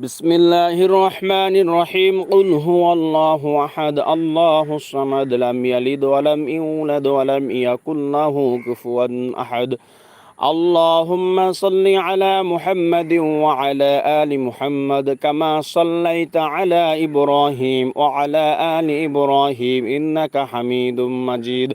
بسم الله الرحمن الرحيم. قل هو الله أحد. الله الصمد لم يلد ولم يولد ولم يكن له كفوا أحد. اللهم صل على محمد وعلى آل محمد كما صليت على إبراهيم وعلى آل إبراهيم إنك حميد مجيد.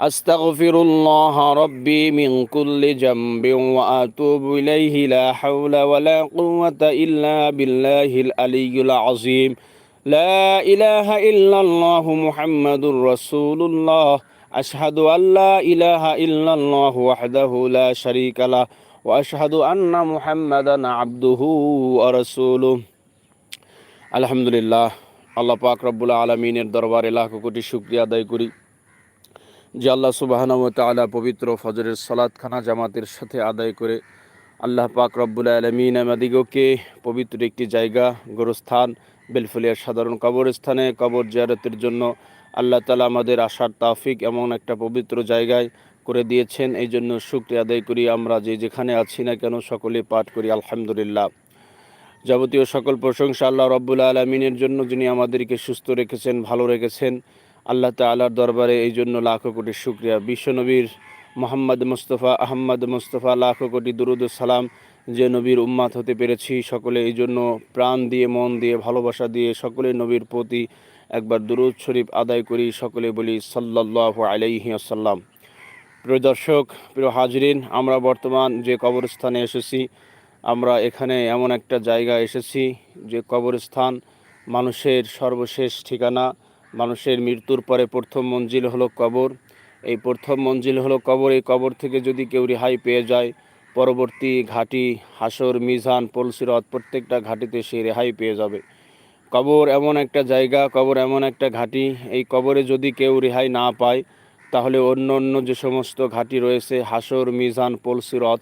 أستغفر الله ربي من كل جنب وأتوب إليه لا حول ولا قوة إلا بالله العلي العظيم لا إله إلا الله محمد رسول الله أشهد أن لا إله إلا الله وحده لا شريك له وأشهد أن محمدا عبده ورسوله الحمد لله আল্লাহ পাক রব্বুল আলমিনের দরবারে লাখ কোটি শুক্রিয়া আদায় করি যে আল্লাহ সুবাহানব তালা পবিত্র ফজরের সলাৎখানা জামাতের সাথে আদায় করে আল্লাহ পাক রব্বুল আলমিন আমাদিগকে পবিত্র একটি জায়গা, গোরস্থান, বেলফুলিয়ার সাধারণ কবরস্থানে কবর জিয়ারতের জন্য আল্লাহ তালা আমাদের আশার তাফিক এমন একটা পবিত্র জায়গায় করে দিয়েছেন। এই জন্য শুক্রিয়া আদায় করি। আমরা যে যেখানে আছি না কেন সকলে পাঠ করি। আলহামদুলিল্লাহ। যাবতীয় সকল প্রশংসা আল্লাহ রব্বুল আলমিনের জন্য যিনি আমাদেরকে সুস্থ রেখেছেন, ভালো রেখেছেন আল্লাহ তাল্লাহর দরবারে এই জন্য লাখো কোটি শুক্রিয়া। বিশ্বনবীর মোহাম্মদ মুস্তফা, আহম্মদ মুস্তফা, লাখো কোটি দুরুদ সালাম যে নবীর উম্মাত হতে পেরেছি। সকলে এই জন্য প্রাণ দিয়ে, মন দিয়ে, ভালোবাসা দিয়ে সকলে নবীর প্রতি একবার দুরুদ শরীফ আদায় করি। সকলে বলি সাল্লাহ আলাইহি আসাল্লাম প্রিয় দর্শক, প্রিয় হাজরিন, আমরা বর্তমান যে কবরস্থানে এসেছি, আমরা এখানে এমন একটা জায়গা এসেছি যে কবরস্থান মানুষের সর্বশেষ ঠিকানা। মানুষের মৃত্যুর পরে প্রথম মঞ্জিল হলো কবর। এই প্রথম মঞ্জিল হলো কবর। এই কবর থেকে যদি কেউ রেহাই পেয়ে যায়, পরবর্তী ঘাটি, হাসর, মিজান পলসিরত প্রত্যেকটা ঘাটিতে সে রেহাই পেয়ে যাবে। কবর এমন একটা জায়গা, কবর এমন একটা ঘাটি। এই কবরে যদি কেউ রেহাই না পায়, তাহলে অন্য অন্য যে সমস্ত ঘাটি রয়েছে, হাসর, মিজান পলসিরত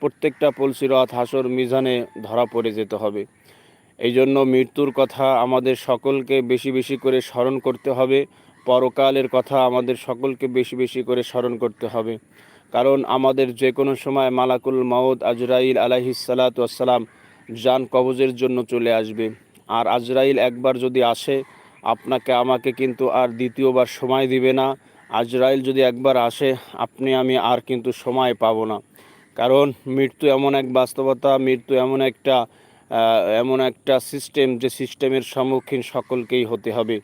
প্রত্যেকটা পলসিরত হাসর, মিজানে ধরা পড়ে যেতে হবে। এই জন্য মৃত্যুর কথা আমাদের সকলকে বেশি বেশি করে স্মরণ করতে হবে। পরকালের কথা আমাদের সকলকে বেশি বেশি করে স্মরণ করতে হবে। কারণ আমাদের যে কোনো সময় মালাকুল মাউদ আজরাইল আলাহিসাল্লাতাম যান কবজের জন্য চলে আসবে। আর আজরাইল একবার যদি আসে, আপনাকে, আমাকে কিন্তু আর দ্বিতীয়বার সময় দিবে না। আজরাইল যদি একবার আসে, আপনি, আমি আর কিন্তু সময় পাব না। কারণ মৃত্যু এমন এক বাস্তবতা, মৃত্যু এমন একটা এমন একটা সিস্টেম যে সিস্টেমের সম্মুখীন সকলকেই হতে হবে।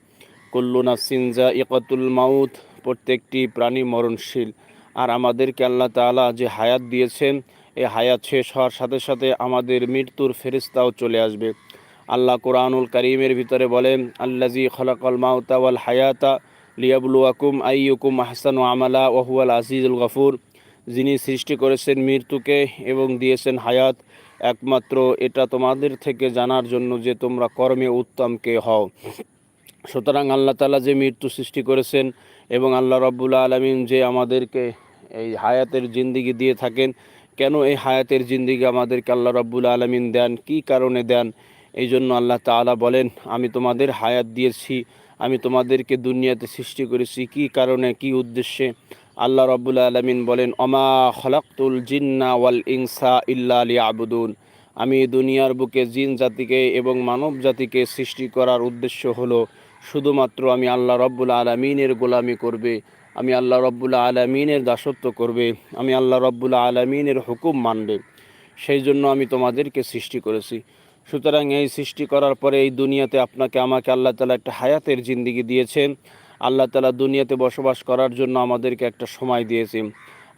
কল্লুনা সিনজা ইকাতুল মাউথ প্রত্যেকটি প্রাণী মরণশীল। আর আমাদেরকে আল্লাহ তালা যে হায়াত দিয়েছেন এই হায়াত শেষ হওয়ার সাথে সাথে আমাদের মৃত্যুর ফেরিস্তাও চলে আসবে। আল্লাহ কোরআনুল করিমের ভিতরে বলেন আল্লাজি খলাকল মাউতা ওয়াল হায়াতা লিয়াবুলুয়াকুম আইয়ুকুম আহসান আমালা ওহুয়াল আজিজুল গফুর। যিনি সৃষ্টি করেছেন মৃত্যুকে এবং দিয়েছেন হায়াত একমাত্র এটা তোমাদের থেকে জানার জন্য যে তোমরা কর্মে উত্তম কে হও। সুতরাং আল্লাহ তালা যে মৃত্যু সৃষ্টি করেছেন এবং আল্লাহ রব্বুল্লা আলমিন যে আমাদেরকে এই হায়াতের জিন্দিগি দিয়ে থাকেন, কেন এই হায়াতের জিন্দিগি আমাদেরকে আল্লাহ রব্বুল আলমিন দেন, কি কারণে দেন, এই জন্য আল্লাহ তালা বলেন, আমি তোমাদের হায়াত দিয়েছি, আমি তোমাদেরকে দুনিয়াতে সৃষ্টি করেছি, কি কারণে, কি উদ্দেশ্যে? আল্লাহ রব্বুল আলমিন বলেন অমা খলাক্তুল জিন্না ওয়াল ইনসা ইল্লা আলী আবুদুন আমি দুনিয়ার বুকে জিন জাতিকে এবং মানব জাতিকে সৃষ্টি করার উদ্দেশ্য হলো, শুধুমাত্র আমি আল্লাহ রব্বুল আলমিনের গোলামি করবে, আমি আল্লাহ রব্বুল আলমিনের দাসত্ব করবে, আমি আল্লাহ রব্বুল আলমিনের হুকুম মানবে। সেই জন্য আমি তোমাদেরকে সৃষ্টি করেছি। সুতরাং এই সৃষ্টি করার পরে এই দুনিয়াতে আপনাকে আমাকে আল্লাহ তালা একটা হায়াতের জিন্দিগি দিয়েছেন। আল্লাহ তালা দুনিয়াতে বসবাস করার জন্য আমাদেরকে একটা সময় দিয়েছেন।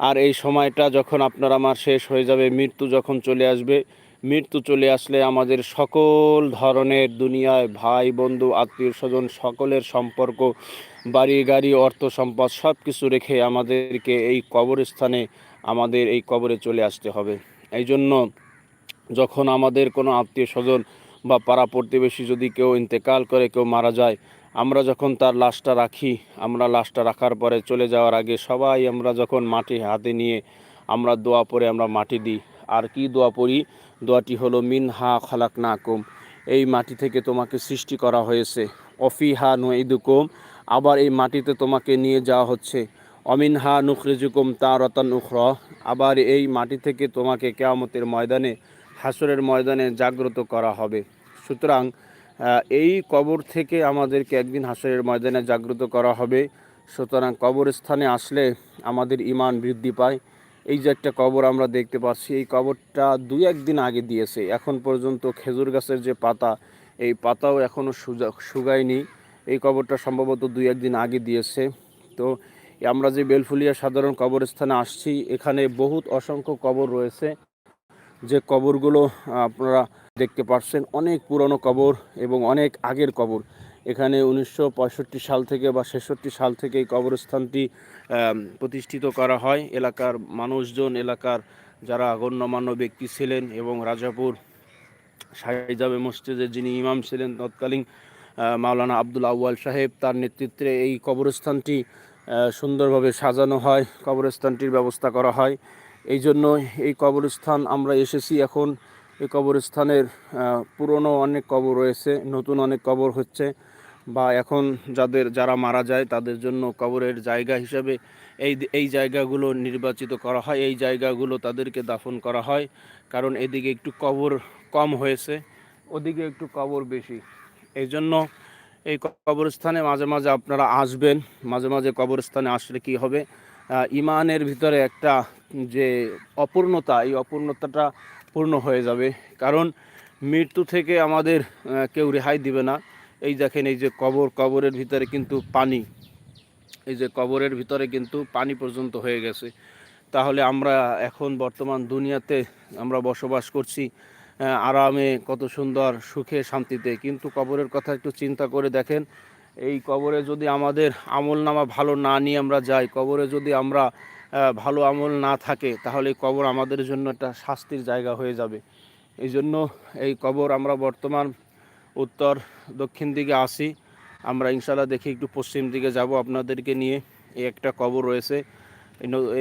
আর এই সময়টা যখন আপনার আমার শেষ হয়ে যাবে, মৃত্যু যখন চলে আসবে, মৃত্যু চলে আসলে আমাদের সকল ধরনের দুনিয়ায় ভাই, বন্ধু, আত্মীয় স্বজন, সকলের সম্পর্ক, বাড়ি, গাড়ি, অর্থ সম্পদ সব কিছু রেখে আমাদেরকে এই কবরস্থানে, আমাদের এই কবরে চলে আসতে হবে। এই জন্য যখন আমাদের কোনো আত্মীয় স্বজন বা পাড়া প্রতিবেশী যদি কেউ ইন্তেকাল করে, কেউ মারা যায় আমরা যখন তার লাশটা রাখি, আমরা লাশটা রাখার পরে চলে যাওয়ার আগে সবাই আমরা যখন মাটি হাতে নিয়ে আমরা দোয়া পরে আমরা মাটি দিই। আর কি দোয়া পড়ি? দোয়াটি হলো মিন হা খালাক নাকুম এই মাটি থেকে তোমাকে সৃষ্টি করা হয়েছে। অফিহা নুইদুকুম আবার এই মাটিতে তোমাকে নিয়ে যাওয়া হচ্ছে। অমিন হা নুখরিজুকুম তা রতন উখর। আবার এই মাটি থেকে তোমাকে কেয়ামতের ময়দানে, হাসরের ময়দানে জাগ্রত করা হবে। সুতরাং এই কবর থেকে আমাদেরকে একদিন হাসরের ময়দানে জাগ্রত করা হবে। সুতরাং কবরস্থানে আসলে আমাদের ইমান বৃদ্ধি পায়। এই যে একটা কবর আমরা দেখতে পাচ্ছি, এই কবরটা দুই একদিন আগে দিয়েছে। এখন পর্যন্ত খেজুর গাছের যে পাতা, এই পাতাও এখনও শুকায়নি। এই কবরটা সম্ভবত দুই একদিন আগে দিয়েছে। তো আমরা যে বেলফুলিয়া সাধারণ কবরস্থানে আসছি, এখানে বহুত অসংখ্য কবর রয়েছে। যে কবরগুলো আপনারা দেখতে পাচ্ছেন অনেক পুরনো কবর এবং অনেক আগের কবর। এখানে উনিশশো পঁয়ষট্টি সাল থেকে বা ছেষট্টি সাল থেকে এই কবরস্থানটি প্রতিষ্ঠিত করা হয়। এলাকার মানুষজন, এলাকার যারা গণ্যমান্য ব্যক্তি ছিলেন এবং রাজাপুর শাহিজাবে মসজিদের যিনি ইমাম ছিলেন, তৎকালীন মাওলানা আব্দুল আউয়াল সাহেব, তার নেতৃত্বে এই কবরস্থানটি সুন্দরভাবে সাজানো হয়, কবরস্থানটির ব্যবস্থা করা হয়। এই জন্য এই কবরস্থান আমরা এসেছি এখন কবরস্থানের পুরনো অনেক কবর রয়েছে, নতুন অনেক কবর হচ্ছে বা এখন যাদের, যারা মারা যায় তাদের জন্য কবরের জায়গা হিসাবে এই এই জায়গাগুলো নির্বাচিত করা হয়, এই জায়গাগুলো তাদেরকে দাফন করা হয়। কারণ এদিকে একটু কবর কম হয়েছে, ওদিকে একটু কবর বেশি। এই জন্য এই কবরস্থানে মাঝে মাঝে আপনারা আসবেন, মাঝে মাঝে কবরস্থানে আসলে কি হবে? ইমানের ভিতরে একটা যে অপূর্ণতা, এই অপূর্ণতাটা পূর্ণ হয়ে যাবে। কারণ মৃত্যু থেকে আমাদের কেউ রেহাই দিবে না। এই দেখেন, এই যে কবর, কবরের ভিতরে কিন্তু পানি। এই যে কবরের ভিতরে কিন্তু পানি পর্যন্ত হয়ে গেছে। তাহলে আমরা এখন বর্তমান দুনিয়াতে আমরা বসবাস করছি আরামে, কত সুন্দর সুখে, শান্তিতে। কিন্তু কবরের কথা একটু চিন্তা করে দেখেন, এই কবরে যদি আমাদের আমল নামা ভালো না নিয়ে আমরা যাই, কবরে যদি আমরা ভালো আমল না থাকে, তাহলে কবর আমাদের জন্য একটা শাস্তির জায়গা হয়ে যাবে। এই জন্য এই কবর আমরা বর্তমান উত্তর দক্ষিণ দিকে আসি। আমরা ইনশাল্লাহ দেখি একটু পশ্চিম দিকে যাব। আপনাদেরকে নিয়ে এই একটা কবর রয়েছে।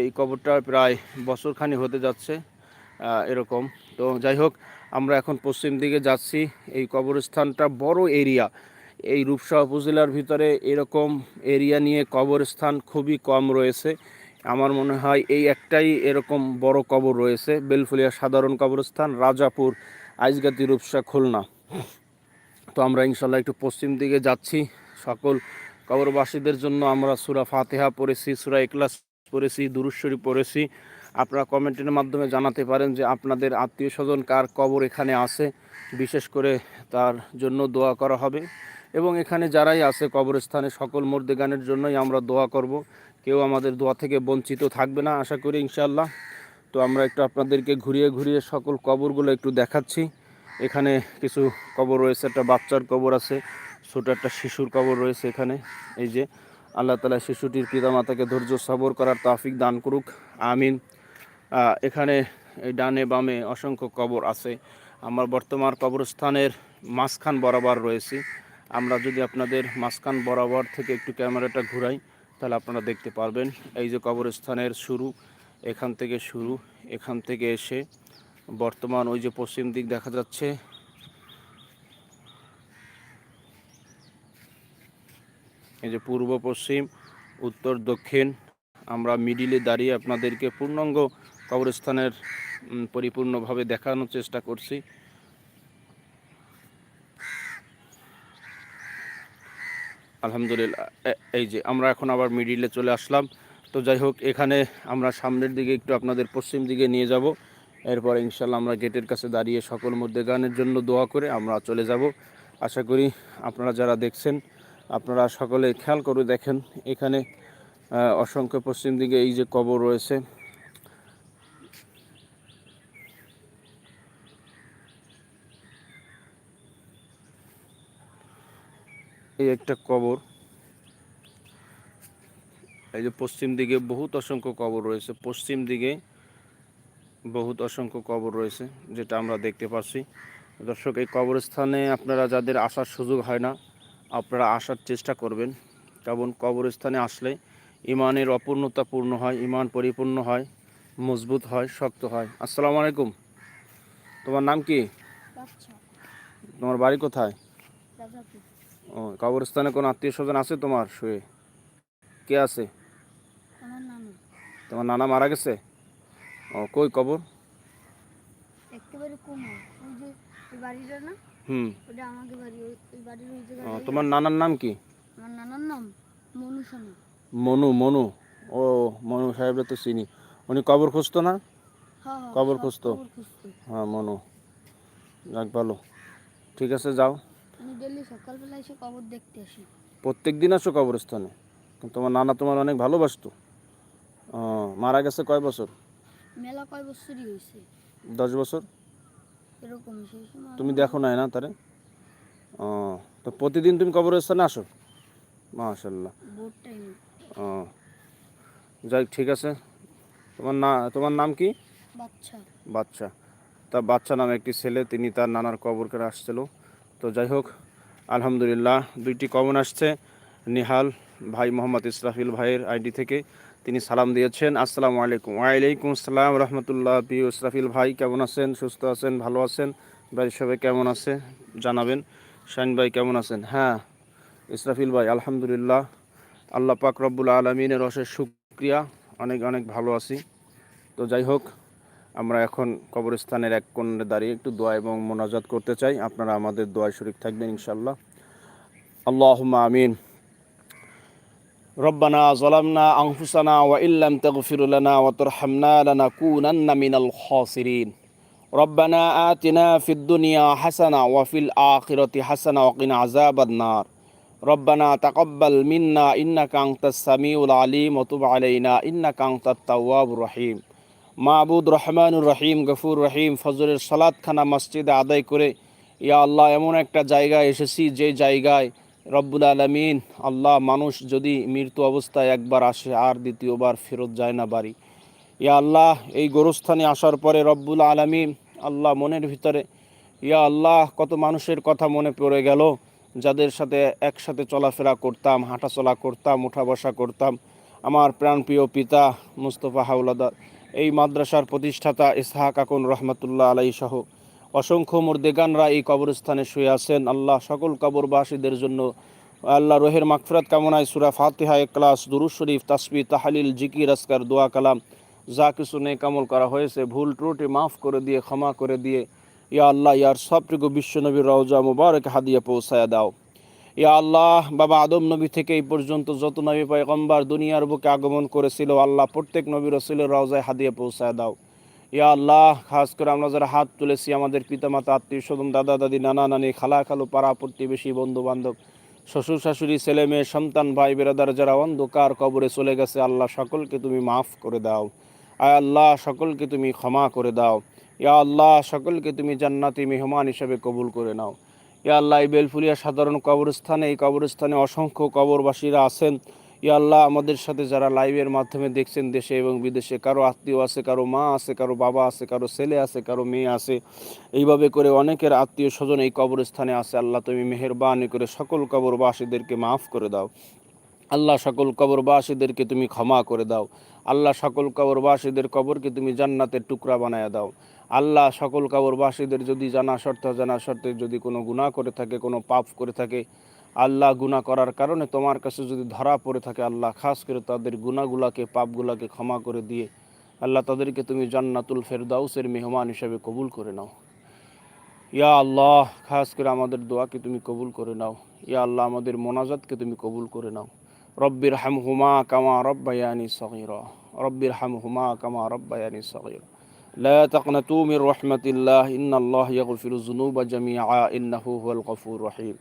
এই কবরটা প্রায় বছরখানি হতে যাচ্ছে এরকম। তো যাই হোক, আমরা এখন পশ্চিম দিকে যাচ্ছি। এই কবরস্থানটা বড় এরিয়া। এই রূপসা উপজেলার ভিতরে এরকম এরিয়া নিয়ে কবরস্থান খুবই কম রয়েছে। আমার মনে হয় এই একটাই এরকম বড় কবর রয়েছে বেলফুলিয়া সাধারণ কবরস্থান, রাজাপুর আইজগাতি রূপসা, খুলনা। তো আমরা ইনশাল্লাহ একটু পশ্চিম দিকে যাচ্ছি। সকল কবরবাসীদের জন্য আমরা সুরা ফাতেহা পড়েছি, সুরা এক্লাস পড়েছি দুরুশ্বরী পড়েছি। আপনারা কমেন্টের মাধ্যমে জানাতে পারেন যে আপনাদের আত্মীয় স্বজন কার কবর এখানে আছে, বিশেষ করে তার জন্য দোয়া করা হবে। এবং এখানে যারাই আছে কবরস্থানে, সকল গানের জন্যই আমরা দোয়া করব। কেউ আমাদের দোয়া থেকে বঞ্চিত থাকবে না, আশা করি ইনশাল্লাহ তো আমরা একটু আপনাদেরকে ঘুরিয়ে ঘুরিয়ে সকল কবরগুলো একটু দেখাচ্ছি। এখানে কিছু কবর রয়েছে, একটা বাচ্চার কবর আছে, ছোটো একটা শিশুর কবর রয়েছে এখানে। এই যে আল্লাহ তালা শিশুটির পিতামাতাকে ধৈর্য, সবর করার তাফিক দান করুক, আমিন। এখানে ডানে বামে অসংখ্য কবর আছে। আমার বর্তমান কবরস্থানের মাঝখান বরাবর রয়েছি। আমরা যদি আপনাদের মাঝখান বরাবর থেকে একটু ক্যামেরাটা ঘুরাই তাহলে আপনারা দেখতে পারবেন। এই যে কবরস্থানের শুরু, এখান থেকে শুরু, এখান থেকে এসে বর্তমান ওই যে পশ্চিম দিক দেখা যাচ্ছে। এই যে পূর্ব পশ্চিম, উত্তর দক্ষিণ, আমরা মিডিলে দাঁড়িয়ে আপনাদেরকে পূর্ণাঙ্গ কবরস্থানের পরিপূর্ণভাবে দেখানোর চেষ্টা করছি। আলহামদুলিল্লাহ। এই যে, আমরা এখন আবার মিডিলে চলে আসলাম। তো যাই হোক, এখানে আমরা সামনের দিকে একটু আপনাদের পশ্চিম দিকে নিয়ে যাব। এরপর ইনশাল্লাহ আমরা গেটের কাছে দাঁড়িয়ে সকল মধ্যে গানের জন্য দোয়া করে আমরা চলে যাব। আশা করি আপনারা যারা দেখছেন, আপনারা সকলে খেয়াল করে দেখেন। এখানে অসংখ্য পশ্চিম দিকে এই যে কবর রয়েছে এই একটা কবর। এই যে পশ্চিম দিকে বহুত অসংখ্য কবর রয়েছে। পশ্চিম দিকে বহুত অসংখ্য কবর রয়েছে যেটা আমরা দেখতে পাচ্ছি। দর্শক এই কবরস্থানে আপনারা যাদের আসার সুযোগ হয় না আপনারা আসার চেষ্টা করবেন। কারণ কবরস্থানে আসলে ইমানের অপূর্ণতা পূর্ণ হয় ইমান পরিপূর্ণ হয় মজবুত হয় শক্ত হয়। আসসালামু আলাইকুম। তোমার নাম কি? তোমার বাড়ি কোথায়? ও কবরস্থানে কোনো আত্মীয় স্বজন আছে তোমার শুয়ে? কে আছে? তোমার নানা মারা গেছে? ও কই কবর? হুম। তোমার নানার নাম কি? নানার নাম মনু মনু মনু। ও মনু সাহেবরা তো চিনি। উনি কবর খুঁজতো না? হ্যাঁ হ্যাঁ, কবর খুঁজতো। হ্যাঁ মনু। যাক ভালো। ঠিক আছে যাও। আমি ডেলি সকালবেলা এসে কবর দেখতে আসি। প্রত্যেক দিন আসো কবরস্থানে। তোমার নানা তোমার অনেক ভালোবাসতো। মারা গেছে কয় বছর? মেলা কয় বছরই হয়েছে। দশ বছর? এরকম তুমি দেখো নাই না তারে? ও তো প্রতিদিন তুমি কবরস্থানে আসো? মাশাল্লাহ ও যাই ঠিক আছে। তোমার না তোমার নাম কি? বাচ্চা বাচ্চা তা বাচ্চা নামে একটি ছেলে তিনি তার নানার কবর করে আসছিল। তো যাই হোক, আলহামদুলিল্লাহ দুইটি কমন আসছে। নিহাল ভাই মোহাম্মদ ইসরাফিল ভাইয়ের আইডি থেকে তিনি সালাম দিয়েছেন। আসসালামু আলাইকুম। ওয়ালাইকুম আসসালাম রহমতুল্লাহ পি ইসরাফিল ভাই, কেমন আছেন? সুস্থ আছেন? ভালো আছেন? বাড়ির সবাই কেমন আছে? জানাবেন। শাইন ভাই কেমন আছেন? হ্যাঁ ইসরাফিল ভাই, আলহামদুলিল্লাহ। আল্লাহ পাক রব্বুল আলমিনের অশেষ শুক্রিয়া। অনেক অনেক ভালো আছি। তো যাই হোক আমরা এখন কবরস্থানের এক কোণে দাঁড়িয়ে একটু দোয়া এবং মোনাজাত করতে চাই আপনারা আমাদের দোয়ায় শরীক থাকবেন ইনশাল্লাহ আল্লাহুম্মা আমিন ربنا ظلمنا أنفسنا وإن لم تغفر لنا وترحمنا لنكونن من الخاسرين ربنا آتنا في الدنيا حسنة وفي الآخرة حسنة وقنا عذاب النار ربنا تقبل منا إنك أنت السميع العليم وتب علينا إنك أنت التواب الرحيم মাহবুদ রহমানুর রহিম, গফুর রহিম, ফজরের সালাদখানা মসজিদে আদায় করে, ইয়া আল্লাহ, এমন একটা জায়গায় এসেছি যে জায়গায় রব্বুল আলমিন, আল্লাহ মানুষ যদি মৃত্যু অবস্থায় একবার আসে, আর দ্বিতীয়বার ফেরত যায় না বাড়ি। ইয়া আল্লাহ, এই গোরস্থানে আসার পরে রব্বুল আলমিন, আল্লাহ মনের ভিতরে, ইয়া আল্লাহ, কত মানুষের কথা মনে পড়ে গেল, যাদের সাথে একসাথে চলাফেরা করতাম, হাঁটাচলা করতাম, উঠা বসা করতাম। আমার প্রাণপ্রিয় পিতা মুস্তফা হাওলাদার এই মাদ্রাসার প্রতিষ্ঠাতা ইসহাক আকুন রহমতুল্লাহ আলাই সহ অসংখ্য মুর্দেগানরা এই কবরস্থানে শুয়ে আছেন। আল্লাহ সকল কবরবাসীদের জন্য আল্লাহ রোহের মাকফরাত কামনায় সুরা ফাতিহা ক্লাস দুরুজ শরীফ তাসবি তাহালিল, জিকির আসকার দোয়া, কালাম, যা কিছু নেকামল করা হয়েছে, ভুল ত্রুটি মাফ করে দিয়ে, ক্ষমা করে দিয়ে, ইয়া আল্লাহ, ইয়ার সবটুকু বিশ্বনবীর রওজা মুবারক হাদিয়া পৌঁছায় দাও। ইয়া আল্লাহ, বাবা আদম নবী থেকে এই পর্যন্ত যত নবী পয়গম্বার দুনিয়ার বুকে আগমন করেছিল, আল্লাহ প্রত্যেক নবী রসুলের রওজায় হাদিয়া পৌঁছায় দাও। ইয়া আল্লাহ, খাস করে আমরা যারা হাত তুলেছি, আমাদের পিতামাতা, আত্মীয় স্বজন, দাদা, দাদি, নানা, নানি, খালা, খালু, পাড়া, প্রতিবেশী বন্ধু বান্ধব শ্বশুর, শাশুড়ি, ছেলে মেয়ে, সন্তান, ভাই, বেরাদার, যারা অন্ধকার কবরে চলে গেছে, আল্লাহ সকলকে তুমি মাফ করে দাও। আয় আল্লাহ, সকলকে তুমি ক্ষমা করে দাও। ইয়া আল্লাহ, সকলকে তুমি জান্নাতি মেহমান হিসেবে কবুল করে নাও। ইয়া আল্লাহ, এই বেলফুলিয়া সাধারণ কবরস্থানে, এই কবরস্থানে অসংখ্য কবরবাসীরা আছেন। ইয়া আল্লাহ, আমাদের সাথে যারা লাইভের মাধ্যমে দেখছেন দেশে এবং বিদেশে, কারও আত্মীয় আছে, কারও মা আছে, কারও বাবা আছে, কারও ছেলে আছে, কারও মেয়ে আছে, এইভাবে করে অনেকের আত্মীয় স্বজন এই কবরস্থানে আছে। আল্লাহ, তুমি মেহেরবানি করে সকল কবরবাসীদেরকে মাফ করে দাও। আল্লাহ, সকল কবরবাসীদেরকে তুমি ক্ষমা করে দাও। আল্লাহ, সকল কবরবাসীদের কবরকে তুমি জান্নাতের টুকরা বানায় দাও। আল্লাহ সকল কাবরবাসীদের যদি জানা শর্ত, জানা শর্তে যদি কোনো গুনাহ করে থাকে, কোনো পাপ করে থাকে, আল্লাহ গুনাহ করার কারণে তোমার কাছে যদি ধরা পড়ে থাকে, আল্লাহ খাস করে তাদের গুনাহগুলাকে, পাপগুলাকে ক্ষমা করে দিয়ে আল্লাহ তাদেরকে তুমি জান্নাতুল ফেরদাউসের মেহমান হিসেবে কবুল করে নাও। ইয়া আল্লাহ, খাস করে আমাদের দোয়াকে তুমি কবুল করে নাও। ইয়া আল্লাহ, আমাদের মোনাজাতকে তুমি কবুল করে নাও। রব্বির হাম হুমা কামা রব্বায়ানি সগীরা। রব্বির হাম হুমা কামা রব্বায়ানি সগীরা। لا تقنطوا من رحمة الله إن الله يغفر الذنوب جميعا إنه هو الغفور الرحيم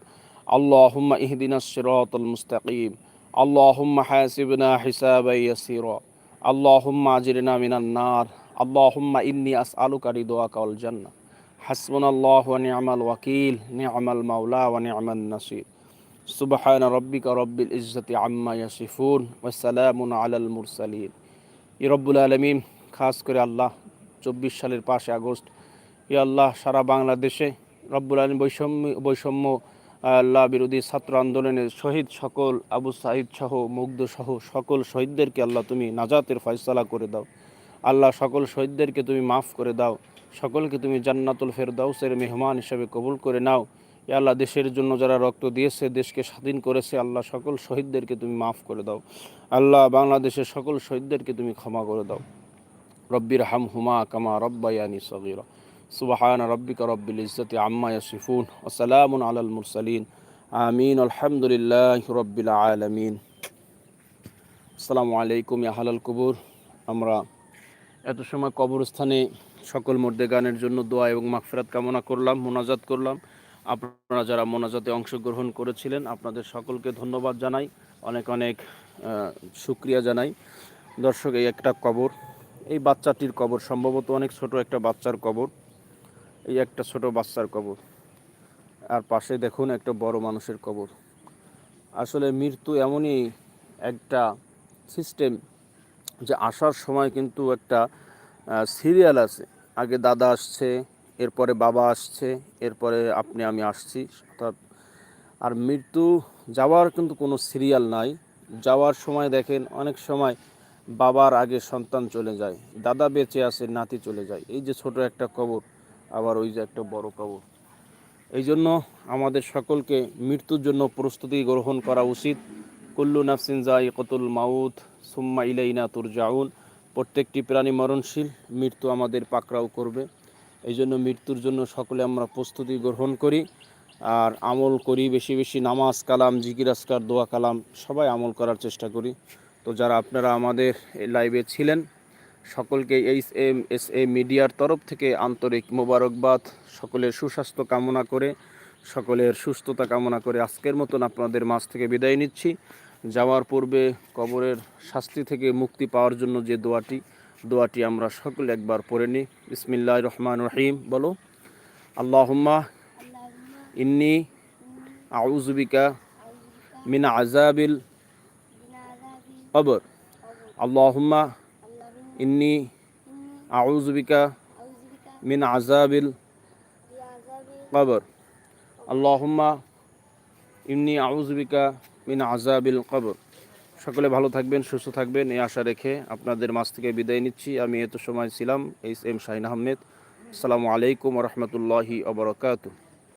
اللهم اهدنا الصراط المستقيم اللهم حاسبنا حسابا يسيرا اللهم أجرنا من النار اللهم إني أسألك رضاك والجنة حسبنا الله ونعم الوكيل نعم المولى ونعم النصير سبحان ربك رب العزة عما يصفون والسلام على المرسلين ই রব্বুল আলমিন খাস করে আল্লাহ চব্বিশ সালের পাঁচই আগস্ট। ই আল্লাহ, সারা বাংলাদেশে রব্বুল আলম বৈষম্য বৈষম্য, আল্লাহ বিরোধী ছাত্র আন্দোলনের শহীদ সকল আবু সাহিদ সহ, মুগ্ধ সহ সকল শহীদদেরকে আল্লাহ তুমি নাজাতের ফয়সালা করে দাও। আল্লাহ, সকল শহীদদেরকে তুমি মাফ করে দাও। সকলকে তুমি জান্নাতুল ফেরদাউসের মেহমান হিসেবে কবুল করে নাও। এ আল্লাহ, দেশের জন্য যারা রক্ত দিয়েছে, দেশকে স্বাধীন করেছে, আল্লাহ, সকল শহীদদেরকে তুমি মাফ করে দাও। আল্লাহ, বাংলাদেশের সকল শহীদদেরকে তুমি ক্ষমা করে দাও। রব্বির হাম হুমা কামা রব্বায়ানি সগীরা। সুবহান রব্বিকা রব্বিল ইজ্জতি আম্মা ইয়াসিফুন ওয়া সালামুন আলাল মুরসালিন। আমিন, আলহামদুলিল্লাহি রব্বিল আলামিন। আসসালামু আলাইকুম ইয়া হালাল কবুর। আমরা এত সময় কবরস্থানে সকল মর্দে গানের জন্য দোয়া এবং মাগফিরাত কামনা করলাম, মোনাজাত করলাম। আপনারা যারা মোনাজাতে অংশগ্রহণ করেছিলেন, আপনাদের সকলকে ধন্যবাদ জানাই। অনেক অনেক শুক্রিয়া জানাই। দর্শক, এই একটা কবর এই বাচ্চাটির কবর, সম্ভবত অনেক ছোট একটা বাচ্চার কবর, এই একটা ছোট বাচ্চার কবর। আর পাশে দেখুন একটা বড় মানুষের কবর। আসলে মৃত্যু এমনই একটা সিস্টেম যে আসার সময় কিন্তু একটা সিরিয়াল আছে। আগে দাদা আসছে, এরপরে বাবা আসছে, এরপরে আপনি, আমি আসছি, অর্থাৎ আর মৃত্যু যাওয়ার কিন্তু কোনো সিরিয়াল নাই। যাওয়ার সময় দেখেন, অনেক সময় বাবার আগে সন্তান চলে যায়, দাদা বেঁচে আছে, নাতি চলে যায়। এই যে ছোট একটা কবর, আবার ওই যে একটা বড় কবর। এই জন্য আমাদের সকলকে মৃত্যুর জন্য প্রস্তুতি গ্রহণ করা উচিত। কুল্লু নাফসিন জাই কতুল মাউত, সুম্মা ইলাইনা তুর জাউন প্রত্যেকটি প্রাণী মরণশীল, মৃত্যু আমাদের পাকড়াও করবে। এই জন্য মৃত্যুর জন্য সকলে আমরা প্রস্তুতি গ্রহণ করি। আর আমল করি, বেশি বেশি নামাজ, কালাম, জিকির দোয়া, কালাম, সবাই আমল করার চেষ্টা করি। তো যারা আপনারা আমাদের এই লাইভে ছিলেন সকলকে এইচ এম এস এ মিডিয়ার তরফ থেকে আন্তরিক মোবারকবাদ সকলের সুস্বাস্থ্য কামনা করে সকলের সুস্থতা কামনা করে আজকের মতন আপনাদের মাঝ থেকে বিদায় নিচ্ছি। যাওয়ার পূর্বে কবরের শাস্তি থেকে মুক্তি পাওয়ার জন্য যে দোয়াটি দোয়াটি আমরা সকলে একবার পড়ে নিই। বিসমিল্লাহ রহমান রহিম বলো। আল্লাহুম্মা ইন্নি আউজুবিকা মিনা আজাবিল কবর আল্লাহুম্মা ইন্নি আউজুবিকা মিন আজাবিল কবর আল্লাহুম্মা ইন্নি আউজুবিকা মিন আজাবিল কবর সকলে ভালো থাকবেন, সুস্থ থাকবেন। এই আশা রেখে আপনাদের মাছ থেকে বিদায় নিচ্ছি। আমি এত সময় ছিলাম এইচ এম শাহিন আহমেদ। আসসালামু আলাইকুম রহমতুল্লাহি অবরকাত